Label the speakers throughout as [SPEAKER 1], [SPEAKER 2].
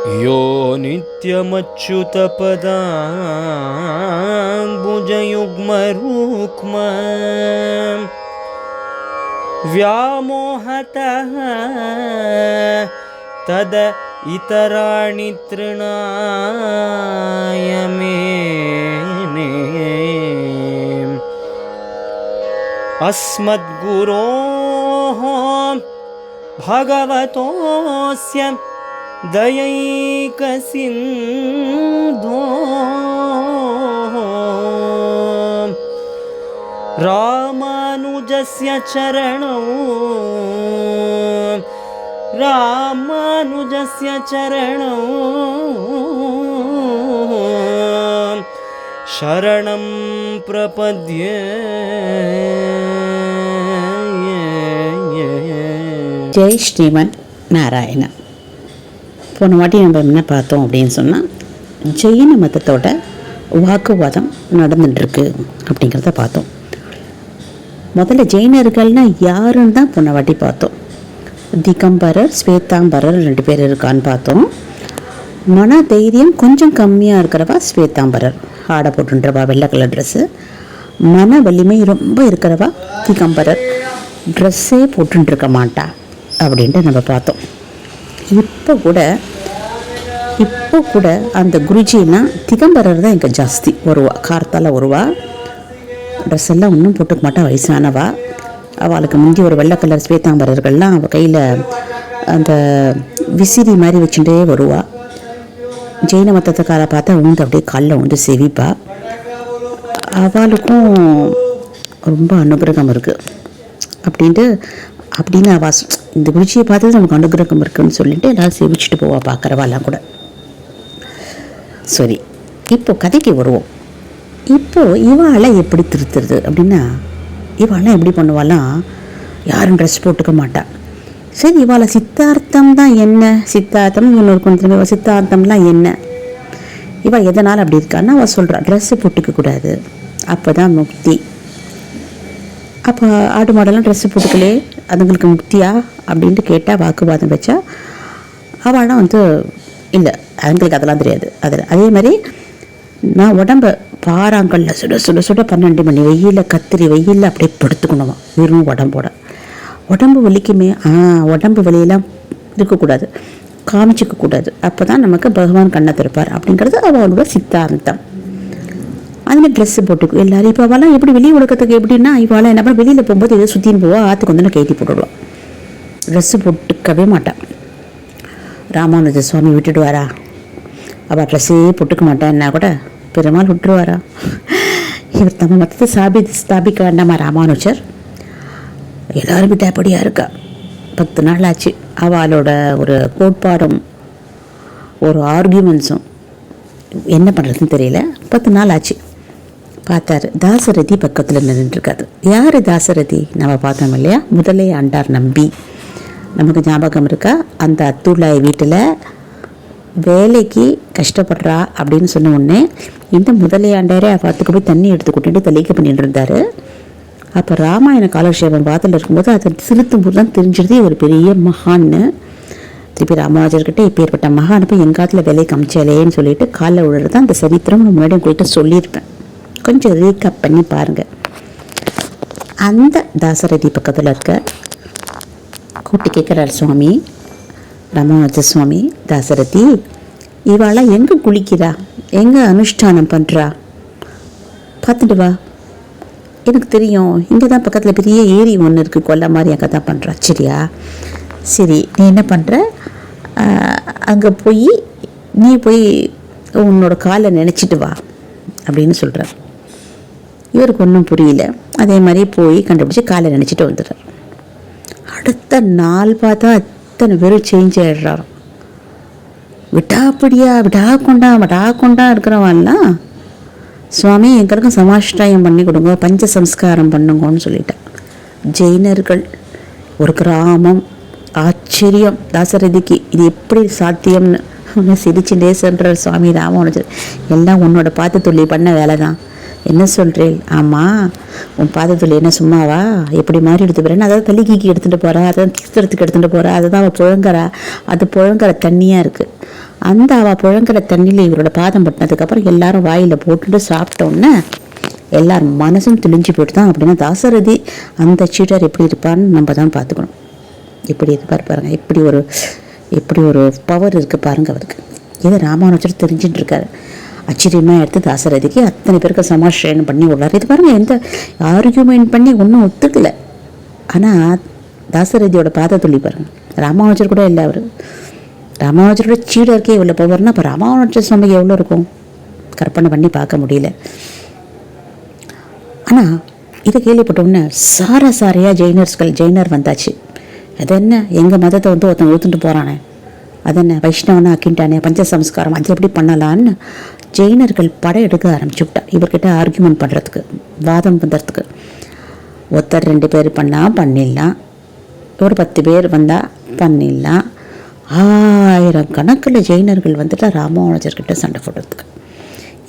[SPEAKER 1] यो नित्यमच्युतपदाम्बुजयुग्मरुक्म व्यामोहतः तद इतराणि तृणाय मेने अस्मद्गुरोः भगवतोऽस्य దయైక సింధో. రామానుజస్య చరణౌ. రామానుజస్య చరణౌ. शरणं प्रपद्ये
[SPEAKER 2] जय श्रीमन् नारायण போன வாட்டி நம்ம என்ன பார்த்தோம் அப்படின்னு சொன்னால் ஜெயின மதத்தோட வாக்குவாதம் நடந்துட்டுருக்கு அப்படிங்கிறத பார்த்தோம். முதல்ல ஜெயினர்கள்னா யாருன்னு தான் போன வாட்டி பார்த்தோம். திகம்பரர் ஸ்வேதாம்பரர் ரெண்டு பேர் இருக்கான்னு பார்த்தோம். மன தைரியம் கொஞ்சம் கம்மியாக இருக்கிறவா ஸ்வேதாம்பரர்? ஆடை போட்டுன்றவா வெள்ளை கலர் ட்ரெஸ்ஸு மன வலிமை ரொம்ப இருக்கிறவா திகம்பரர்? ட்ரெஸ்ஸே போட்டுருக்க மாட்டா அப்படின்ட்டு நம்ம பார்த்தோம். இப்போ கூட இப்போ கூட அந்த குருஜின்னா திகம்பரர் தான் இங்கே ஜாஸ்தி வருவா. கார்த்தால வருவா. ட்ரெஸ் எல்லாம் ஒன்றும் போட்டுக்க மாட்டா வயசானவா. அவளுக்கு முந்தி ஒரு வெள்ளை கலர் ஸ்வேதாம்பரர்கள்லாம் அவள் கையில் அந்த விசிறி மாதிரி வச்சுட்டே வருவா. ஜெயின மத்தத்துக்கார பார்த்தா உண்டு அப்படியே காலில் உண்டு செவிப்பா. அவளுக்கும் ரொம்ப அனுகிரகம் இருக்குது அப்படின்ட்டு அப்படின்னு அவள் இந்த குருஜியை பார்த்தது நமக்கு அனுகிரகம் இருக்குன்னு சொல்லிட்டு எல்லாரும் சேவிச்சுட்டு போவா பார்க்குறவாலாம் கூட. சரி இப்போ கதைக்கு வருவோம். இப்போது இவாளை எப்படி திருத்துறது அப்படின்னா இவாளெலாம் எப்படி பண்ணுவாளாம் யாரும் ட்ரெஸ் போட்டுக்க மாட்டா. சரி இவாளை சித்தார்த்தம் தான் என்ன? சித்தார்த்தம் இன்னொரு கொஞ்சம் திரும்ப சித்தார்த்தம்லாம் என்ன? இவள் எதனால் அப்படி இருக்கான்னா அவள் சொல்கிறா ட்ரெஸ்ஸு போட்டுக்கக்கூடாது அப்போ தான் முக்தி. அப்போ ஆடு மாடெல்லாம் ட்ரெஸ்ஸு போட்டுக்கலே அதுங்களுக்கு முக்தியா? அப்படின்ட்டு கேட்டால் வாக்குவாதம் வச்சா அவள்லாம் வந்து இல்லை அதுங்களுக்கு அதெல்லாம் தெரியாது. அதில் அதே மாதிரி நான் உடம்பை பாறாங்கல்ல சுட சுட சுட பன்னெண்டு மணி வெயிலில் கத்திரி வெயிலில் அப்படியே படுத்துக்கணுமா? வெறும் உடம்போட. உடம்பு வலிக்குமே ஆ உடம்பு வலியெல்லாம் இருக்கக்கூடாது. காமிச்சிக்க கூடாது. அப்போ தான் நமக்கு பகவான் கண்ணை திறப்பார் அப்படிங்கிறது அவளோட சித்தாந்தம். அதுமாதிரி ட்ரெஸ்ஸு போட்டுக்கும் எல்லாரும் இப்போ அவெல்லாம் எப்படி வெளியே உலகத்துக்கு எப்படின்னா இவாளெல்லாம் என்ன பண்ண வெளியில் போகும்போது எதோ சுற்றின்னு போவா ஆற்றுக்கு வந்து கேட்டி போட்டுடுவான் ட்ரெஸ்ஸு போட்டுக்கவே மாட்டான் ராமானுஜ சுவாமி விட்டுடுவாரா? அவள் ட்ரெஸ்ஸே போட்டுக்க மாட்டேன்னா கூட? பெருமாள் விட்டுருவாரா? இவர் தம்ம மொத்தத்தை ஸ்தாபி ஸ்தாபிக்க வேண்டாமா ராமானுஜர்? எல்லாரும் தேப்படியாக இருக்கா? பத்து நாள் ஆச்சு. அவளோட ஒரு கோட்பாடும் ஒரு ஆர்கியூமெண்ட்ஸும் என்ன பண்ணுறதுன்னு தெரியல. பத்து நாள் ஆச்சு. பார்த்தாரு. தாசரதி பக்கத்தில் நின்றுருக்காரு யார் தாசரதி? நம்ம பார்த்தோம் இல்லையா? முதலே ஆண்டார் நம்பி. நமக்கு ஞாபகம் இருக்கா? அந்த அத்துள்ளாய் வீட்டில் வேலைக்கு கஷ்டப்படுறா அப்படின்னு சொன்ன உடனே இந்த முதலையாண்டாரே அவத்துக்கு போய் தண்ணி எடுத்து கொண்டுட்டு தெளிக்க பண்ணிட்டு இருந்தார். அப்போ ராமாயண காலக்ஷேபம் பாத்தில் இருக்கும்போது அதை திருத்தும் போது தான் தெரிஞ்சிருது ஒரு பெரிய மகான்னு. திருப்பி ராமானுஜர்கிட்ட இப்பேற்பட்ட மகான் போய் எங்காத்துல வேலையை காமிச்சாலேன்னு சொல்லிட்டு காலில் விழுறது அந்த சரித்திரம் நான் முன்னாடி உங்கள்கிட்ட சொல்லியிருப்பேன். கொஞ்சம் ரீகப் பண்ணி பாருங்கள் அந்த தாசரதி பக்கத்தில் இருக்க கூட்டி கேட்குறாரு சுவாமி ராமானுஜ சுவாமி தாசரதி இவாளாம் எங்கே குளிக்கிறா? எங்கே அனுஷ்டானம் பண்ணுறா பார்த்துட்டு வா. எனக்கு தெரியும். இங்கே தான் பக்கத்தில் பெரிய ஏரி ஒன்று இருக்குது கொல்லை மாதிரி அங்கே தான் பண்ணுறா சரியா? சரி நீ என்ன பண்ணுற அங்கே போய் நீ போய் உன்னோட காலை நினச்சிட்டு வா அப்படின்னு சொல்கிறார் இவருக்கு ஒன்றும் புரியல. அதே மாதிரி போய் கண்டுபிடிச்சி காலை நினச்சிட்டு வந்துடுறார். அடுத்த நாள் பார்த்தா அத்தனை பேரும் சேஞ்ச் ஆகிடுறாரு விட்டாப்படியா விடா கொண்டா? விடா கொண்டா இருக்கிறவன்லாம் சுவாமி எங்களுக்கும் சமாஷ்டாயம் பண்ணி கொடுங்க பஞ்ச சம்ஸ்காரம் பண்ணுங்கன்னு சொல்லிட்டேன் ஜெயினர்கள் ஒரு கிராமம் ஆச்சரியம். தாசரதிக்கு இது எப்படி சாத்தியம்னு சிரிச்சுட்டே சொல்கிற சுவாமி ராமானுஜர். எல்லாம் உன்னோட பார்த்து துள்ளி பண்ண வேலை தான் என்ன சொல்கிறேன் ஆமாம் உன் பாதத்தில் என்ன சும்மாவா? எப்படி மாறி எடுத்து போகிறேன்னு தள்ளி தள்ளிக்கிக்கு எடுத்துகிட்டு போகிறா அதை தீர்த்தத்துக்கு எடுத்துகிட்டு போகிறா அதை தான் அவள் புழங்குறா. அது புழங்குற தண்ணியாக இருக்குது அந்த அவள் புழங்குற தண்ணியில் இவரோட பாதம் பட்டினதுக்கப்புறம் எல்லாரும் வாயில் போட்டுட்டு சாப்பிட்டோன்னே எல்லார் மனசும் தெளிஞ்சு போயிட்டு தான் அப்படின்னா தாசரதி அந்த சீட்டர் எப்படி இருப்பான்னு நம்ம தான் பார்த்துக்கணும். எப்படி இருப்பார் பாருங்கள் இப்படி ஒரு எப்படி ஒரு பவர் இருக்குது பாருங்கள் அவருக்கு. இதை ராமானுஜர் தெரிஞ்சுட்டு இருக்காரு. ஆச்சரியமாக எடுத்து தாசரதிக்கு அத்தனை பேருக்கு சமாஷேனம் பண்ணி விடுறாரு. இது பாருங்க எந்த ஆர்கியூமெண்ட் பண்ணி ஒன்றும் ஒத்துக்கல. ஆனால் தாசரதியோட பாதை துள்ளி பாருங்க. ராமானுஜர் கூட இல்லை அவர். ராமானுஜரோட சீடருக்கே இவ்வளோ பவர்னா அப்போ ராமானுஜர் சுவாமிக்கு எவ்வளோ இருக்கும்? கற்பனை பண்ணி பார்க்க முடியல. ஆனால் இதை கேள்விப்பட்டோன்னே சார சாரையாக ஜெயினர்ஸ்கள் ஜெயினர் வந்தாச்சு. அது என்ன? எங்கள் மதத்தை வந்து ஒருத்தன் ஊத்துட்டு போகிறானே அது என்ன? வைஷ்ணவனா அக்கின்ட்டானே பஞ்ச சம்ஸ்காரம் அது எப்படி பண்ணலான்னு ஜெயினர்கள் படம் எடுக்க ஆரம்பிச்சுவிட்டா. இவர்கிட்ட ஆர்கியூமெண்ட் பண்ணுறதுக்கு வாதம் பண்ணுறதுக்கு ஒருத்தர் ரெண்டு பேர் பண்ணால் பண்ணிடலாம். ஒரு பத்து பேர் வந்தால் பண்ணிடலாம். ஆயிரம் கணக்கில் ஜெயினர்கள் வந்துட்டு ராமானுஜர்கிட்ட சண்டை போடுறதுக்கு.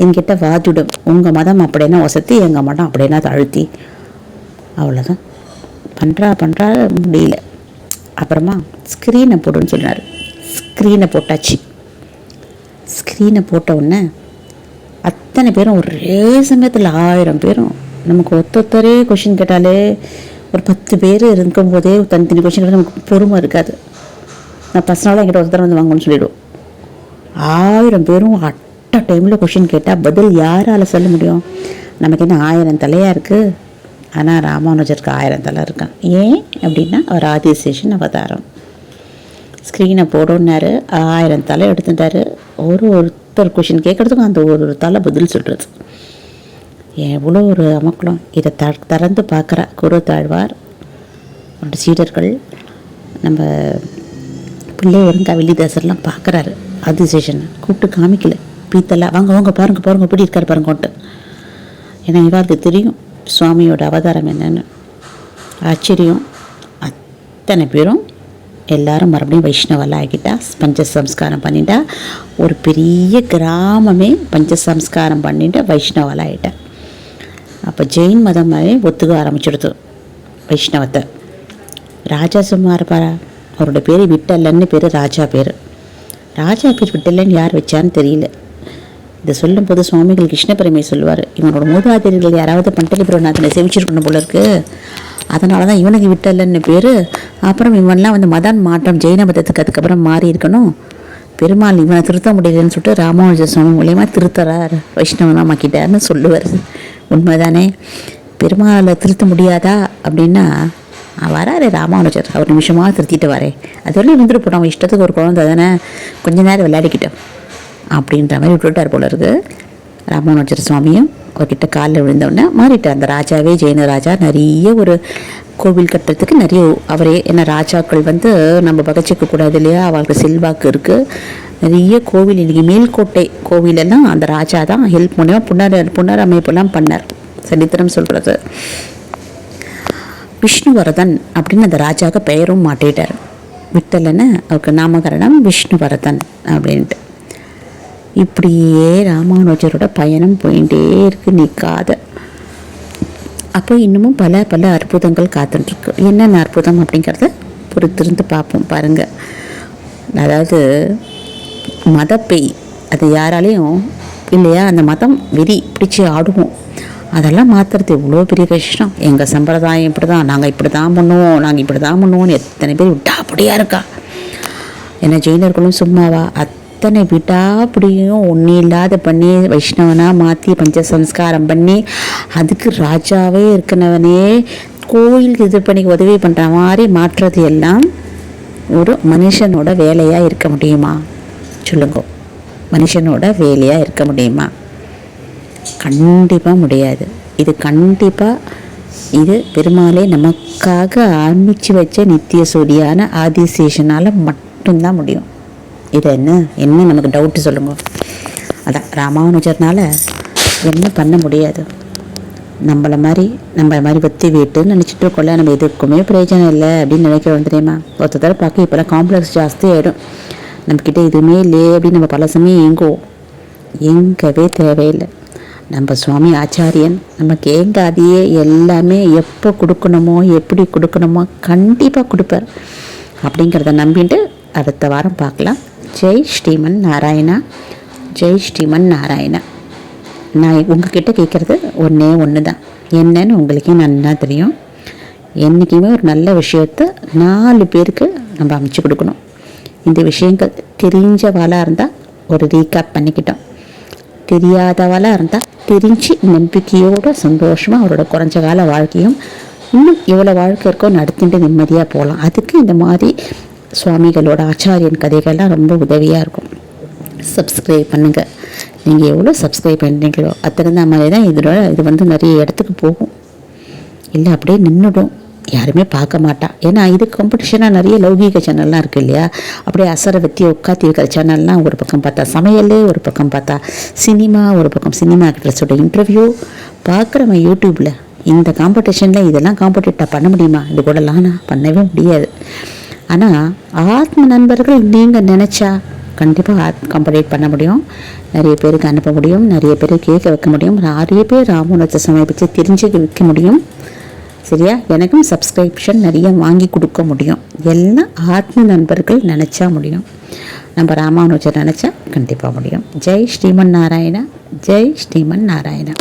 [SPEAKER 2] என்கிட்ட வாதிடும் உங்கள் மதம் அப்படின்னா வசதி எங்கள் மதம் அப்படின்னா தாழ்த்தி. அவ்வளோதான் பண்ணுறா பண்ணுறா முடியல. அப்புறமா ஸ்க்ரீனை போடுன்னு சொன்னார். ஸ்க்ரீனை போட்டாச்சு. ஸ்க்ரீனை போட்ட உடனே அத்தனை பேரும் ஒரே சமயத்தில் ஆயிரம் பேரும். நமக்கு ஒத்தொத்தரே கொஷின் கேட்டாலே ஒரு பத்து பேர் இருக்கும் போதே தனித்தனி கொஷின் கேட்டால் நமக்கு பொறுமை இருக்காது. நான் பர்சனலாக என்கிட்ட ஒருத்தர் வந்து வாங்கணும்னு சொல்லிவிடுவோம் ஆயிரம் பேரும் அட்ட டைமில் கொஷின் கேட்டால் பதில் யாரால் சொல்ல முடியும்? நமக்கு என்ன ஆயிரம் தலையாக இருக்குது ஆனால் ராமானுஜருக்கு ஆயிரம் தலை இருக்கான் ஏன் அப்படின்னா அவர் ஆதிசேஷன் அவதாரம். ஸ்க்ரீனை போடணுன்னாரு ஆயிரம் தலை எடுத்துட்டாரு. ஒரு ஒரு ஒருத்தர் கொஷின் கேட்குறதுக்கும் அந்த ஒரு ஒரு தலை பதில் சொல்கிறது எவ்வளோ ஒரு அமக்கலம் இதை த திறந்து பார்க்குற குரு தாழ்வார் அவரோட சீடர்கள் நம்ம பிள்ளை ஒருங்கா வெள்ளிதாசர்லாம் பார்க்குறாரு ஆதிசேஷன் கூப்பிட்டு காமிக்கல. பீத்தலா வாங்க வாங்க பாருங்கள் பாருங்கள் எப்படி இருக்கார் பாருங்கன்ட்டு. ஏன்னா இவாருக்கு தெரியும் சுவாமியோட அவதாரம் என்னன்னு. ஆச்சரியம். அத்தனை பேரும் எல்லாரும் மறுபடியும் வைஷ்ணவெல்லாம் ஆகிட்டா பஞ்ச சம்ஸ்காரம் பண்ணிட்டா ஒரு பெரிய கிராமமே பஞ்ச சம்ஸ்காரம் பண்ணிட்டு வைஷ்ணவெல்லாம் ஆகிட்டேன் அப்போ ஜெயின் மதம் மாதிரி ஒத்துக்க ஆரம்பிச்சிடுது வைஷ்ணவத்தை. ராஜா சும்மா இருப்பாரா அவரோட பேர் விட்டல்லன்னு பேர் ராஜா பேர். ராஜா பேர் விட்டல்லன்னு யார் வச்சான்னு தெரியல. இதை சொல்லும்போது சுவாமிகள் கிருஷ்ண பெருமை சொல்லுவார். இவனோட மூதாதையர்கள் யாராவது பண்டலிபுரநாதனை சேவிச்சிருக்கணும் போல இருக்குது அதனால தான் இவனுக்கு விட்டலன்னு பேர். அப்புறம் இவன்லாம் வந்து மதான் மாற்றம் ஜெயின மதத்துக்கு அதுக்கப்புறம் மாறி இருக்கணும். பெருமாள் இவனை திருத்த முடியலன்னு சொல்லிட்டு ராமானுஜ சுவாமி மூலியமாக திருத்தறார். வைஷ்ணவனா மாக்கிட்டார்னு சொல்லுவார். உண்மைதானே? பெருமாளை திருத்த முடியாதா அப்படின்னா வராரு ராமானுஜர். அவர் நிமிஷமாக திருத்திட்டு வரே அது வரையும் இருந்துட்டு போட்டோம் அவன் இஷ்டத்துக்கு ஒரு குழந்தை தானே. கொஞ்ச நேரம் விளையாடிக்கிட்டோம். அப்படின்ற மாதிரி விட்டுட்டார் போல இருக்குது ராமானுஜர் சுவாமியும். அவர்கிட்ட காலில் விழுந்தோடனே மாறிட்டார். அந்த ராஜாவே ஜெயின ராஜா நிறைய ஒரு கோவில் கட்டுறதுக்கு நிறைய அவரே என்ன ராஜாக்கள் வந்து நம்ம பகச்சிக்க கூடாது இல்லையா? அவளுக்கு செல்வாக்கு இருக்குது நிறைய கோவில் இன்றைக்கி மேல்கோட்டை கோவிலெல்லாம் அந்த ராஜா தான் ஹெல்ப் மூலியமாக புனர் புனரமைப்பெல்லாம் பண்ணார். சரித்திரம் சொல்கிறது விஷ்ணுவரதன் அப்படின்னு அந்த ராஜாவுக்கு பெயரும் மாட்டிட்டார். விட்டலன்னு அவருக்கு நாமகரணம் விஷ்ணுவரதன் அப்படின்ட்டு. இப்படியே ராமானுஜரோட பயணம் போயிட்டே இருக்கு நிற்காத அப்போ இன்னமும் பல பல அற்புதங்கள் காத்துட்டுருக்கு என்னென்ன அற்புதம் அப்படிங்கிறத பொறுத்திருந்து பார்ப்போம் பாருங்கள் அதாவது மதப்பெய் அது யாராலையும் இல்லையா அந்த மதம் வெறி பிடிச்சி ஆடுவோம். அதெல்லாம் மாற்றுறது எவ்வளோ பெரிய கஷ்டம். எங்கள் சம்பிரதாயம் இப்படி தான் நாங்கள் இப்படி தான் பண்ணுவோம் நாங்கள் இப்படி தான் பண்ணுவோம்னு எத்தனை பேர் விட்டா அப்படியா இருக்கா? என்ன ஜெயினர்களும் சும்மாவா? அத்தனை விடாப்படியும் ஒன்றும் இல்லாத பண்ணி வைஷ்ணவனாக மாற்றி பஞ்ச சம்ஸ்காரம் பண்ணி அதுக்கு ராஜாவே இருக்கிறவனே கோயிலுக்கு இது பண்ணி உதவி பண்ணுற மாதிரி மாற்றுறது எல்லாம் ஒரு மனுஷனோட வேலையாக இருக்க முடியுமா? சொல்லுங்க. மனுஷனோட வேலையாக இருக்க முடியுமா? கண்டிப்பாக முடியாது. இது கண்டிப்பாக இது பெருமாளே நமக்காக ஆரம்பித்து வச்ச நித்திய சூரியான ஆதிசேஷனால் மட்டும்தான் முடியும். இது என்ன என்ன நமக்கு டவுட்டு சொல்லுங்க அதான் ராமானுஜர்னால் என்ன பண்ண முடியாது. நம்மளை மாதிரி நம்ம மாதிரி வெத்தி வீட்டுன்னு நினச்சிட்டு இருக்கோம்ல நம்ம எதுக்குமே பிரயோஜனம் இல்லை அப்படின்னு நினைக்கிறோம் தெரியுமா? ஒருத்தர் தடவை பார்க்க இப்போலாம் காம்ப்ளெக்ஸ் ஜாஸ்தி ஆகிடும் நம்மக்கிட்ட எதுவுமே இல்லையே அப்படின்னு நம்ம பல சமயம் எங்கவே தேவையில்லை. நம்ம சுவாமி ஆச்சாரியன் நமக்கு ஏங்காதையே எல்லாமே எப்போ கொடுக்கணுமோ எப்படி கொடுக்கணுமோ கண்டிப்பாக கொடுப்பார். அப்படிங்கிறத நம்பிட்டு அடுத்த வாரம் பார்க்கலாம். ஜெய் ஸ்ரீமன் நாராயணா. ஜெய் ஸ்ரீமன் நாராயணா. நான் உங்ககிட்ட கேட்குறது ஒன்றே ஒன்று தான் என்னன்னு உங்களுக்கே நல்லா தெரியும். என்றைக்குமே ஒரு நல்ல விஷயத்த நாலு பேருக்கு நம்ம அமைச்சு கொடுக்கணும். இந்த விஷயங்கள் தெரிஞ்சவாளாக இருந்தால் ஒரு ரீகேப் பண்ணிக்கிட்டோம். தெரியாதவளாக இருந்தால் தெரிஞ்சு நம்பிக்கையோடு சந்தோஷமாக அவரோட குறைஞ்ச கால வாழ்க்கையும் இன்னும் எவ்வளோ வாழ்க்கை இருக்கோ நடத்திட்டு நிம்மதியாக போகலாம் அதுக்கு இந்த மாதிரி சுவாமிகளோட ஆச்சாரியன் கதைகள்லாம் ரொம்ப உதவியாக இருக்கும். சப்ஸ்கிரைப் பண்ணுங்கள் நீங்கள் எவ்வளோ சப்ஸ்கிரைப் பண்ணுறீங்களோ அத்தனை மாதிரி தான் இதோட இது வந்து நிறைய இடத்துக்கு போகும். இல்லை அப்படியே நின்றுடும் யாருமே பார்க்க மாட்டா. ஏன்னா இது காம்படிஷனாக நிறைய லௌகீக சேனல்லாம் இருக்குது இல்லையா? அப்படியே அசர வெத்தி உட்காத்தி இருக்கிற சேனல்லாம் ஒரு பக்கம் பார்த்தா சமையல் ஒரு பக்கம் பார்த்தா சினிமா ஒரு பக்கம் சினிமா ஆக்ட்ரஸோட இன்டர்வியூ பார்க்குறவன் யூடியூப்பில் இந்த காம்படிஷனில் இதெல்லாம் காம்படிட்டாக பண்ண முடியுமா? இது கூடலாம் நான் பண்ணவே முடியாது. ஆனால் ஆத்ம நண்பர்கள் நீங்கள் நினச்சா கண்டிப்பாக ஆத் கம்ப்ளீட் பண்ண முடியும். நிறைய பேருக்கு அனுப்ப முடியும். நிறைய பேர் கேட்க வைக்க முடியும். நிறைய பேர் ராமோனத்தை சமர்ப்பித்து தெரிஞ்சுக்க வைக்க முடியும். சரியா? எனக்கும் சப்ஸ்கிரிப்ஷன் நிறைய வாங்கி கொடுக்க முடியும். எல்லாம் ஆத்ம நண்பர்கள் நினச்சா முடியும். நம்ம ராமானுஜர் நினச்சா கண்டிப்பாக முடியும். ஜெய் ஸ்ரீமன் நாராயணா. ஜெய் ஸ்ரீமன் நாராயணா.